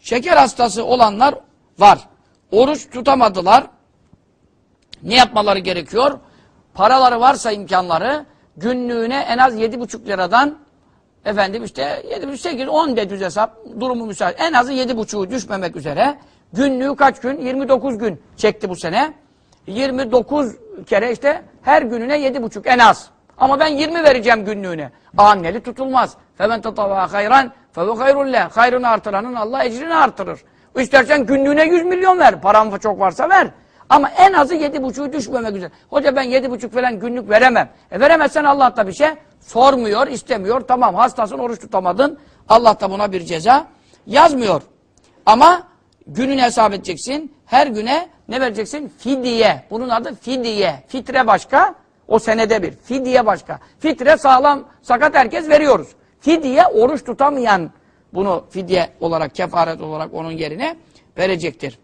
şeker hastası olanlar var. Oruç tutamadılar. Ne yapmaları gerekiyor? Paraları varsa imkanları günlüğüne en az yedi buçuk liradan efendim işte yedi buçuk, sekiz, on de düz hesap durumu müsait. En azı yedi buçuğu düşmemek üzere. Günlüğü kaç gün? 29 gün çekti bu sene. 29 kere işte her gününe yedi buçuk en az. Ama ben 20 vereceğim günlüğüne. Anneli tutulmaz. Femen tatava hayran fehu hayrullah. Hayrını artıranın Allah ecrini artırır. İstersen günlüğüne 100 milyon ver. Param çok varsa ver. Ama en azı yedi buçuğu düşmemek üzere. Hoca ben yedi buçuk falan günlük veremem. E veremezsen Allah da bir şey sormuyor, istemiyor. Tamam hastasın, oruç tutamadın. Allah da buna bir ceza yazmıyor. Ama gününü hesap edeceksin. Her güne ne vereceksin? Fidye. Bunun adı fidye. Fitre başka, o senede bir. Fidye başka. Fitre sağlam, sakat herkes veriyoruz. Fidye oruç tutamayan bunu fidye olarak, kefaret olarak onun yerine verecektir.